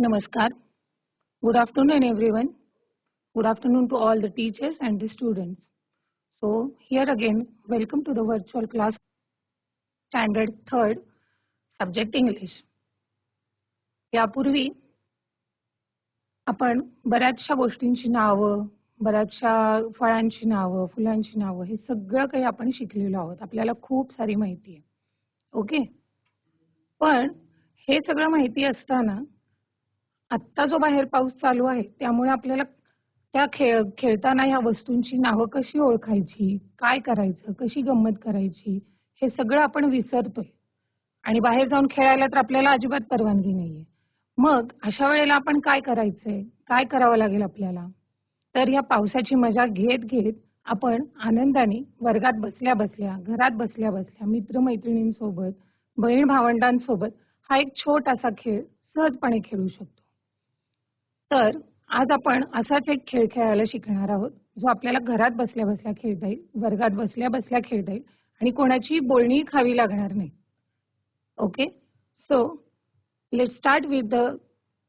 Namaskar. Good afternoon, everyone. Good afternoon to all the teachers and the students. So, here again, welcome to the virtual class, standard third, subject English. यापूर्वी आपण बऱ्याचशा गोष्टींची नावं, बऱ्याचशा फळांची नावं, फुलांची नावं हे सगळं काही आपण शिकलेलो आहोत. आपल्याला खूप सारी माहिती आहे. ओके? पण हे सगळं माहिती असताना आत्ता जो बाहेर पाऊस चालू आहे त्यामुळे आपल्याला त्या खेळ खेळताना ह्या वस्तूंची नावं कशी ओळखायची, काय करायचं, कशी गंमत करायची हे सगळं आपण विसरतोय. आणि बाहेर जाऊन खेळायला तर आपल्याला अजिबात परवानगी नाहीये. मग अशा वेळेला आपण काय करायचंय? काय करावं लागेल आपल्याला? तर ह्या पावसाची मजा घेत घेत आपण आनंदाने वर्गात बसल्या बसल्या, घरात बसल्या बसल्या मित्र-मैत्रिणींसोबत, बहीण भावंडांसोबत हा एक छोटासा खेळ सहजपणे खेळू शकतो. तर आज आपण असाच एक खेळ खेळायला शिकणार आहोत जो आपल्याला घरात बसल्या बसल्या खेळता येईल, वर्गात बसल्या बसल्या खेळता येईल आणि कोणाची बोलणी खावी लागणार नाही. Okay? So let start with the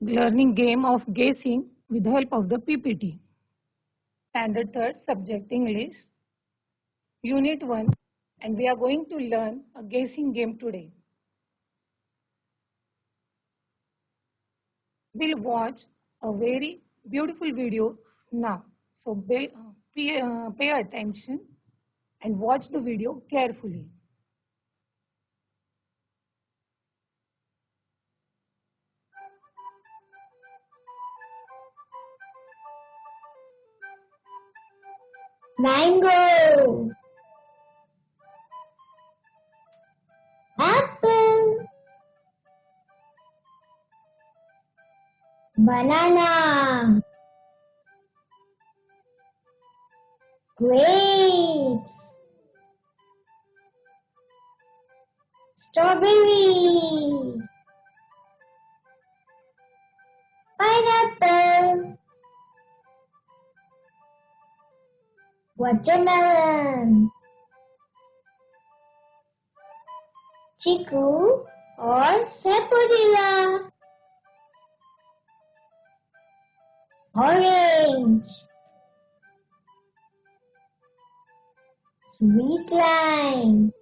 learning game of guessing with the help of the PPT standard third subject English Unit 1 and we are going to learn a guessing game today. We'll watch a very beautiful video now. So pay, pay, uh, pay attention and watch the video carefully. Mango. Banana. Grapes. Strawberry. Pineapple. Watermelon. Chiku or sapodilla. Orange. Sweet lime.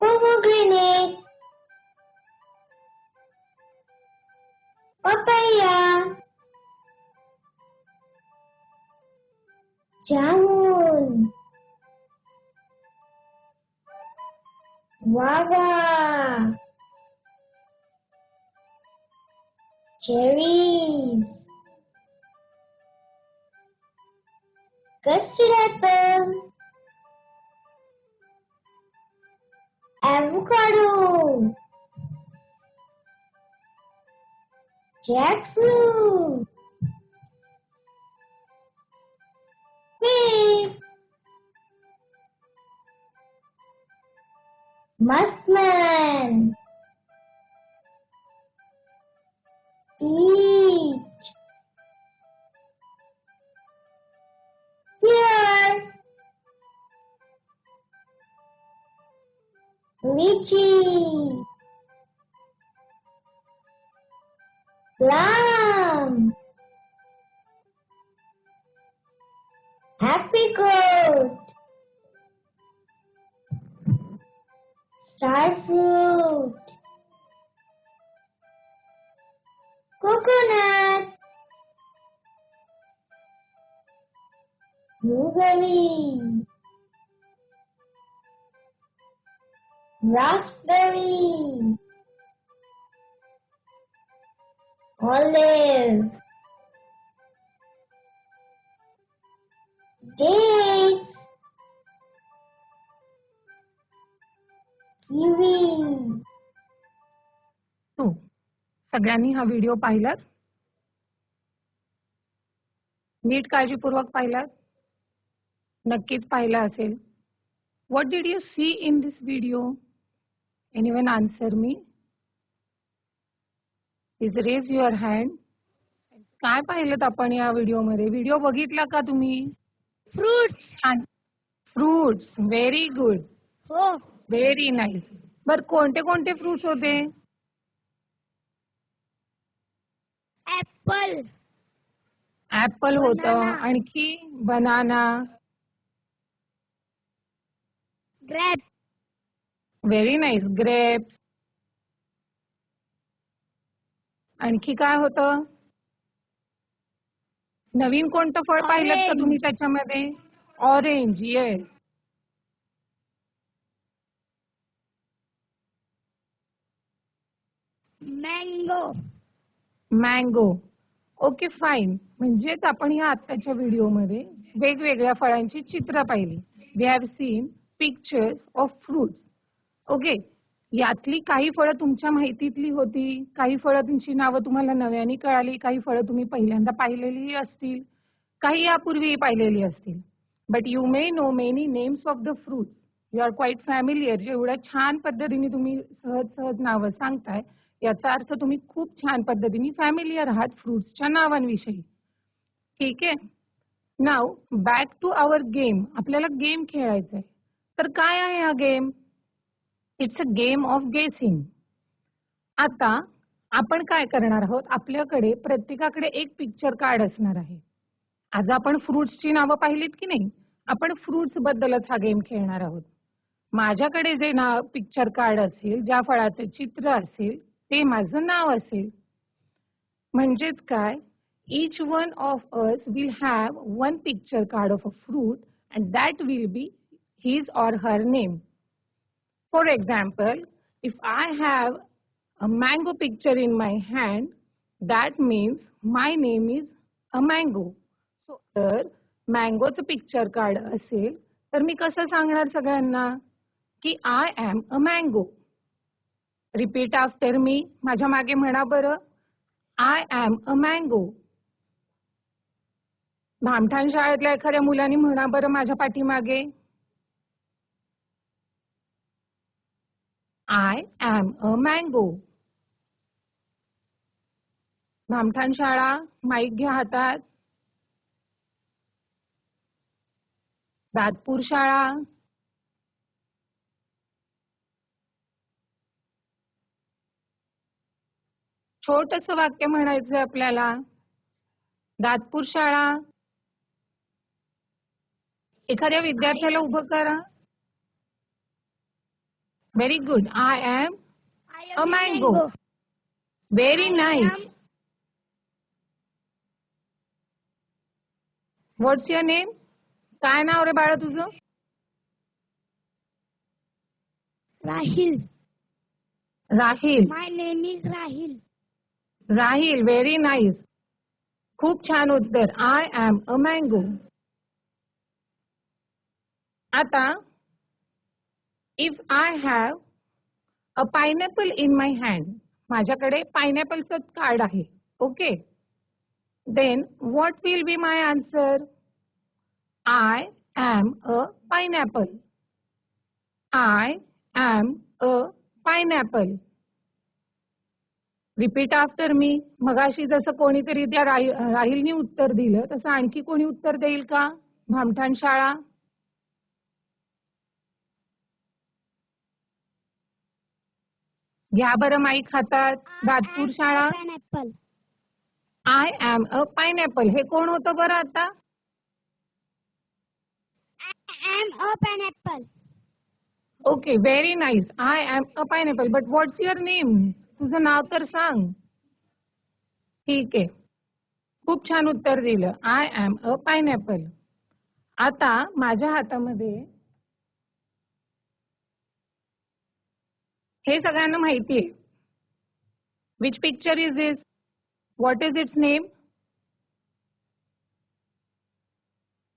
Pomegranate. Papaya. Jamun. Guava. Cherries. Custard apple. Avocado. Jackfruit. Grape. Muskman. Eat. Here. Lychee. Plum. Happy goat. Star fruit. Coconut. Blueberry. Raspberry. Olive. Dates. Kiwi. हो. सगळ्यांनी हा video पाहिलात? नीट काळजीपूर्वक पाहिलात? नक्कीच पाहिला असेल. What did you see in this video? Anyone answer me? Please raise your hand. काय पाहिलं आपण या व्हिडिओमध्ये? व्हिडिओ बघितला का तुम्ही? फ्रुट्स छान. फ्रुट्स. Very good. हो व्हेरी नाईस. बर कोणते कोणते फ्रुट्स होते? ऍपल ऍपल होतं. Banana. आणखी banana grape very nice grape आणखी काय होतं? नवीन कोणतं फळ पाहिलं का Orange. तुम्ही त्याच्यामध्ये? Orange yes mango mango okay fine म्हणजेच आपण ह्या आत्ताच्या व्हिडिओमध्ये वेगवेगळ्या फळांची चित्र पाहिली. We have seen pictures of fruits okay यातली काही फळं तुमच्या माहितीतली होती. काही फळं तुमची नावं तुम्हाला नव्याने कळाली. काही फळं तुम्ही पहिल्यांदा पाहिलेली असतील. काही यापूर्वीही पाहिलेली असतील. But you may know many names of the fruits you are quite familiar जेवढ्या छान पद्धतीने तुम्ही सहज सहज नावं सांगताय याचा अर्थ तुम्ही खूप छान पद्धतीने फॅमिलियर आहात फ्रुट्सच्या नावांविषयी. ठीक आहे? Now back to our game आपल्याला गेम खेळायचा आहे. तर काय आहे हा game it's a game of guessing आता आपण काय करणार आहोत? आपल्याकडे प्रत्येकाकडे एक पिक्चर कार्ड असणार आहे. आज आपण फ्रुट्सची नावं पाहिलीत की नाही? आपण फ्रुट्स बद्दलच हा गेम खेळणार आहोत. माझ्याकडे जे नाव पिक्चर कार्ड असेल ज्या फळाचे चित्र असेल ते माझं नाव असेल. म्हणजेच काय? Each one of us will have one picture card of a fruit and that will be his or her name for example if I have a mango picture in my hand that means my name is a mango so तर मँगोचं picture card असेल तर मी कसं सांगणार सगळ्यांना? की I am a mango repeat after me माझ्या मागे म्हणा बरं. I am a mango Bhamthan शाळेतल्या एखाद्या मुलाने म्हणा बरं माझ्या पाठीमागे. I am a mango Bhamthan शाळा माईक घ्या हातात. दातपूर शाळा. छोटस वाक्य म्हणायचंय आपल्याला. दातपूर शाळा. एखाद्या विद्यार्थ्याला उभं करा. Very good I am A mango. Very nice what's your name काय नाव रे बाळा तुझं? राहिल. राहिल. माय नेम इज राहिल. राहील व्हेरी नाईस खूप छान उत्तर. आय एम अ मँगो आता if I have a pineapple in my hand माझ्याकडे पायनॅपलचं कार्ड आहे okay then what will be my answer I am a pineapple I am a pineapple repeat after me मगाशी जसं कोणीतरी त्या राही राहिलनी उत्तर दिलं तसं आणखी कोणी उत्तर देईल का? भामठाण शाळा? घ्या बरं माईक हातात. दातपूर शाळा? आय एम अ पायनॅपल हे कोण होतं बरं आता? Okay very nice I am a pineapple but what's your name तुझं नाव तर सांग. ठीक आहे. खूप छान उत्तर दिलं. आय एम अ पायनॅपल आता माझ्या हातामध्ये हे सगळ्यांना माहिती आहे. Which picture is this what is its name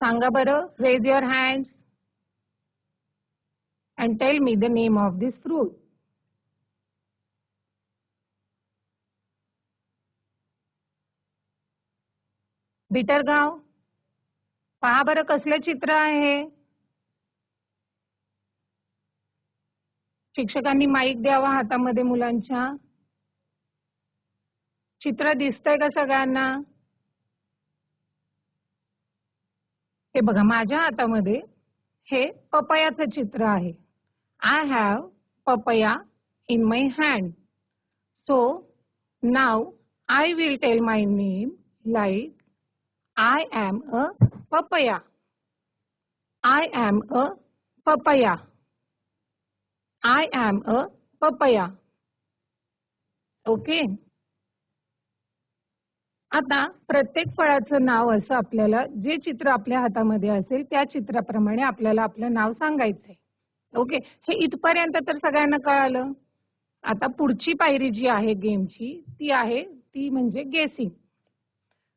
सांगा बरं. Raise your hands and tell me the name of this fruit Bitargaon. पहा बरं कसलं चित्र आहे. शिक्षकांनी माईक द्यावा हातामध्ये मुलांच्या. चित्र दिसतंय का सगळ्यांना? हे बघा माझ्या हातामध्ये हे पपयाचं चित्र आहे. I have papaya in my hand so now I will tell my name like I am a papaya I am a papaya I am a papaya okay आता प्रत्येक फळाचं नाव असं आपल्याला जे चित्र आपल्या हातामध्ये असेल त्या चित्राप्रमाणे आपल्याला आपलं नाव सांगायचंय. ओके हे इथपर्यंत तर सगळ्यांना कळालं. आता पुढची पायरी जी आहे गेमची ती आहे ती म्हणजे गेसिंग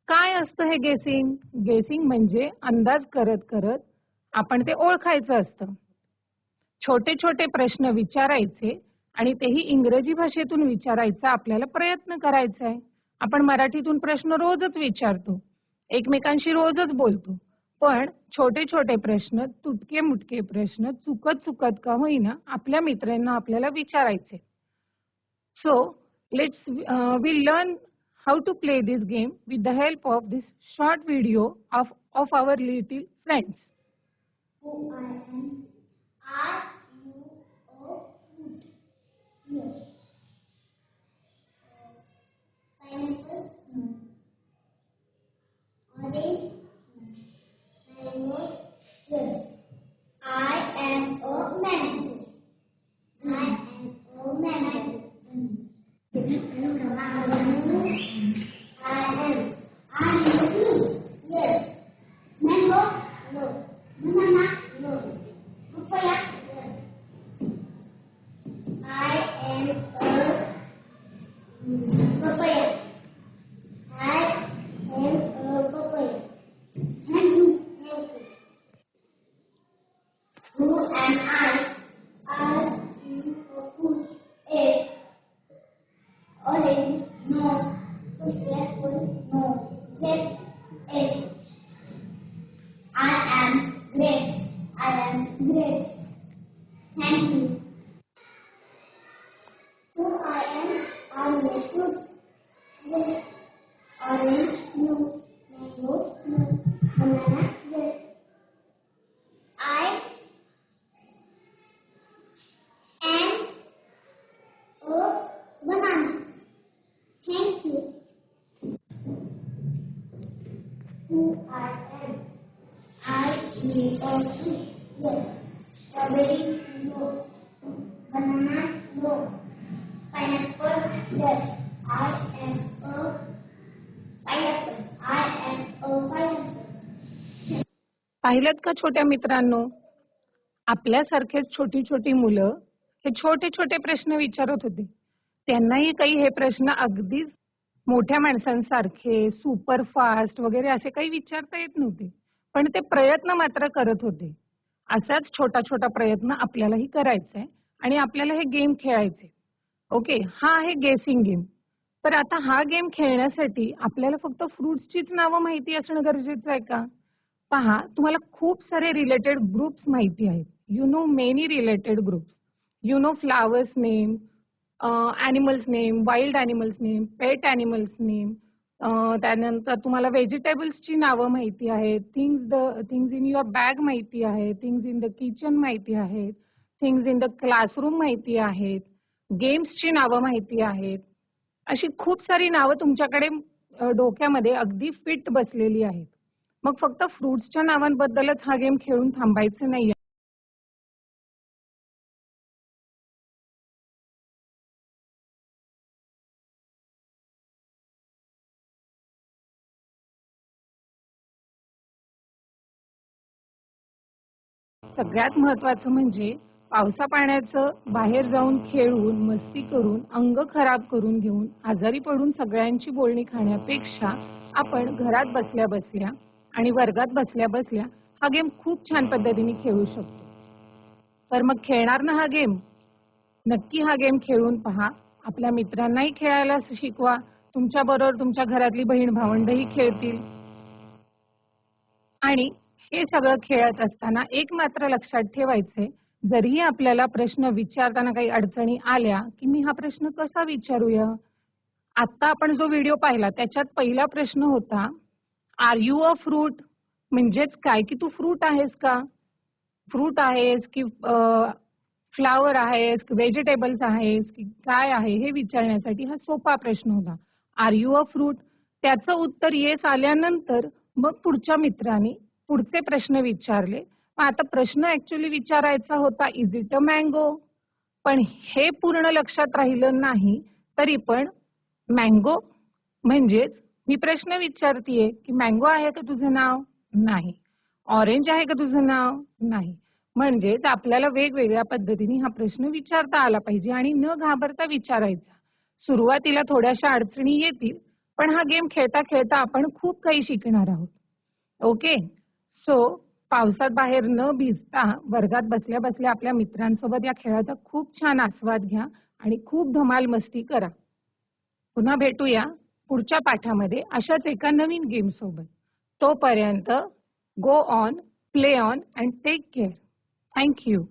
काय असतं हे गेसिंग गेसिंग म्हणजे अंदाज करत करत आपण ते ओळखायचं असतं. छोटे छोटे प्रश्न विचारायचे आणि तेही इंग्रजी भाषेतून विचारायचा आपल्याला प्रयत्न करायचा आहे. आपण मराठीतून प्रश्न रोजच विचारतो. एकमेकांशी रोजच बोलतो. पण छोटे छोटे प्रश्न तुटके मुटके प्रश्न चुकत चुकत का होईना आपल्या मित्रांना आपल्याला विचारायचे. So let's we learn how to play this game with the help of this short video of, of our little friends. Who I am. Are a food? Yes. Pineapple? Yes. I am a mango. I am a mango. पाहिलं का छोट्या मित्रांनो? आपल्यासारखेच छोटी छोटी मुलं हे छोटे छोटे प्रश्न विचारत होती. त्यांनाही काही हे प्रश्न अगदीच मोठ्या माणसांसारखे सुपर फास्ट वगैरे असे काही विचारता येत नव्हते. पण ते प्रयत्न मात्र करत होते. असाच छोटा छोटा प्रयत्न आपल्यालाही करायचा आहे आणि आपल्याला हे गेम खेळायचे ओके हा आहे गेसिंग गेम तर आता हा गेम खेळण्यासाठी आपल्याला फक्त फ्रुट्सचीच नावं माहिती असणं गरजेचं आहे का? पहा तुम्हाला खूप सारे रिलेटेड ग्रुप्स माहिती आहेत. You know many related groups you know flowers name animals name wild animals name pet animals name त्यानंतर तुम्हाला व्हेजिटेबल्सची नावं माहिती आहेत. Things the things in your bag माहिती आहे थिंग्स इन द किचन माहिती आहेत. थिंग्स इन द क्लासरूम माहिती आहेत. गेम्सची नावं माहिती आहेत. अशी खूप सारी नावं तुमच्याकडे डोक्यामध्ये अगदी फिट बसलेली आहेत. मग फक्त फ्रुट्सच्या नावांबद्दलच हा गेम खेळून थांबायचं नाहीये. सगळ्यात महत्वाचं म्हणजे पावसा पाण्याचं बाहेर जाऊन खेळून मस्ती करून अंग खराब करून घेऊन आजारी पडून सगळ्यांची बोलणी खाण्यापेक्षा आपण घरात बसल्या बसल्या आणि वर्गात बसल्या बसल्या हा गेम खूप छान पद्धतीने खेळू शकतो. तर मग खेळणार ना हा गेम? नक्की हा गेम खेळून पहा. आपल्या मित्रांनाही खेळायला शिकवा. तुमच्या बरोबर तुमच्या घरातली बहीण भावंडही खेळतील. आणि हे सगळं खेळत असताना एक मात्र लक्षात ठेवायचे जरीही आपल्याला प्रश्न विचारताना काही अडचणी आल्या की मी हा प्रश्न कसा विचारूया? आता आपण जो व्हिडिओ पाहिला त्याच्यात पहिला प्रश्न होता आर यू अ फ्रूट म्हणजेच काय? की तू फ्रूट आहेस का? फ्रूट आहेस की फ्लावर आहेस की व्हेजिटेबल्स आहेस की काय आहे हे विचारण्यासाठी हा सोपा प्रश्न होता. आर यू अ फ्रूट त्याचं उत्तर येस आल्यानंतर मग पुढच्या मित्राने पुढचे प्रश्न विचारले. मग आता प्रश्न ऍक्च्युली विचारायचा होता इज इट अ मँगो पण हे पूर्ण लक्षात राहिलं नाही तरी पण मँगो म्हणजेच मी प्रश्न विचारतीये की मँगो आहे का तुझं नाव? नाही. ऑरेंज आहे का तुझं नाव? नाही. म्हणजेच आपल्याला वेगवेगळ्या पद्धतीने हा प्रश्न विचारता आला पाहिजे आणि न घाबरता विचारायचा. सुरुवातीला थोड्याशा अडचणी येतील पण हा गेम खेळता खेळता आपण खूप काही शिकणार आहोत. ओके? सो पावसात बाहेर न भिजता वर्गात बसल्या बसल्या आपल्या मित्रांसोबत या खेळाचा खूप छान आस्वाद घ्या आणि खूप धमाल मस्ती करा. पुन्हा भेटूया पुढच्या पाठामध्ये अशाच एका नवीन गेम सोबत. तोपर्यंत go on play on and take care thank you